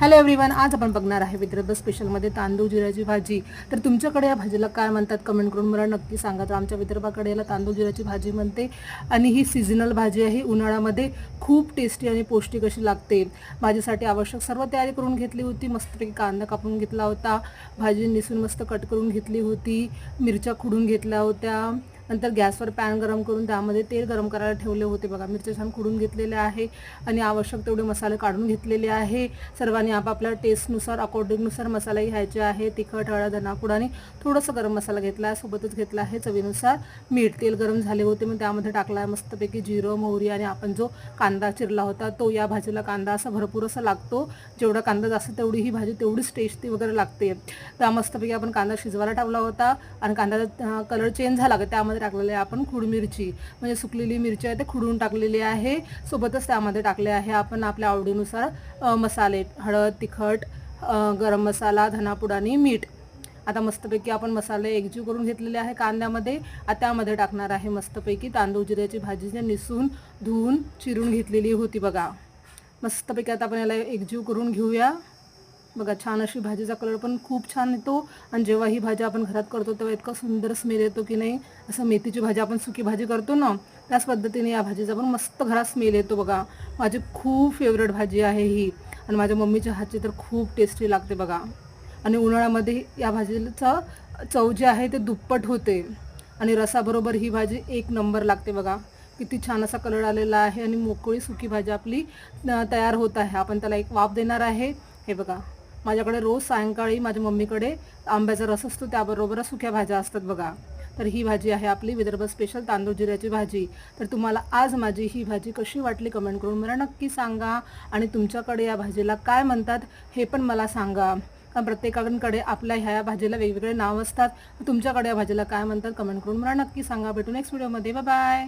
Hello everyone आज आपण बघणार आहे विदर्भ स्पेशलमध्ये तांदूळ जिऱ्याची भाजी. तर तुमच्याकडे या भाजीला काय म्हणतात कमेंट करून मला नक्की सांगा. तर आमच्या विदर्भाकडे याला तांदूळ जिऱ्याची भाजी म्हणते. आणि ही सिजनल भाजी आहे. उन्हाळ्यामध्ये खूप टेस्टी आणि पौष्टिक अशी लागते. भाजीसाठी आवश्यक सर्व तयारी करून घेतली होती. मस्तपैकी कांदा कापून घेतला होता. भाजी निसून मस्त कट करून घेतली होती. मिरच्या खुडून घेतल्या होत्या. नंतर गॅसवर पॅन गरम करून त्यामध्ये तेल गरम करायला ठेवले होते बघा. मिरच्या छान खुडून घेतलेले आहे आणि आवश्यक तेवढे मसाले काढून घेतलेले आहे. सर्वांनी आपापल्या टेस्टनुसार अकॉर्डिंगनुसार मसाले घ्यायचे आहे. तिखट हळद धनापुडाने आणि थोडंसं गरम मसाला घेतला आहे. सोबतच घेतला आहे चवीनुसार मीठ. तेल गरम झाले होते मग त्यामध्ये टाकला आहे मस्तपैकी जिरं मोहरी आणि आपण जो कांदा चिरला होता तो या भाजीला कांदा असा भरपूर असा लागतो. जेवढा कांदा जास्त तेवढी ही भाजी तेवढीच टेस्टी वगैरे लागते. त्या मस्तपैकी आपण कांदा शिजवायला टाकला होता आणि कांद्याचा कलर चेंज झाला का त्यामध्ये टाकलेले आहे आपण खुड मिरची. म्हणजे सुकलेली मिरची आहे ते खुडून टाकलेली आहे. सोबतच त्यामध्ये टाकले आहे आपण आपल्या आवडीनुसार मसाले. हळद तिखट गरम मसाला धनापूड आणि मीठ. आता मस्तपैकी आपण मसाले एकजीव करून घेतलेले आहे कांद्यामध्ये. आता त्यामध्ये टाकणार आहे मस्तपैकी तांदूळ जिऱ्याची भाजी जे निसून धुवून चिरून घेतलेली होती बघा. मस्तपैकी आता आपण याला एकजीव करून घेऊया. बघा छान अशी भाजीचा कलर पण खूप छान येतो. आणि जेव्हा ही भाजी आपण घरात करतो तेव्हा इतका सुंदर स्मेल येतो की नाही. असं मेथीची भाजी आपण सुकी भाजी करतो ना त्याच पद्धतीने या भाजीचा पण मस्त घरात स्मेल येतो बघा. माझी खूप फेवरेट भाजी आहे ही. आणि माझ्या मम्मीच्या हातची तर खूप टेस्टी लागते बघा. आणि उन्हाळ्यामध्ये या भाजीचं चव जे आहे ते दुप्पट होते. आणि रसाबरोबर ही भाजी एक नंबर लागते बघा. किती छान असा कलर आलेला आहे आणि मोकळी सुकी भाजी आपली तयार होत आहे. आपण त्याला एक वाफ देणार आहे. हे बघा. माझ्याकडे रोज सायंकाळी माझ्या मम्मीकडे आंब्याचा रस असतो त्याबरोबर सुक्या भाज्या असतात बघा. तर ही भाजी आहे आपली विदर्भ स्पेशल तांदूळ जिऱ्याची भाजी. तर तुम्हाला आज माझी ही भाजी कशी वाटली कमेंट करून मला नक्की सांगा आणि तुमच्याकडे या भाजीला काय म्हणतात हे पण मला सांगा. कारण प्रत्येकाकडे आपल्या ह्या भाजीला वेगवेगळे नाव असतात. तुमच्याकडे या भाजीला काय म्हणतात कमेंट करून मला नक्की सांगा. भेटू नेक्स्ट व्हिडिओमध्ये बाय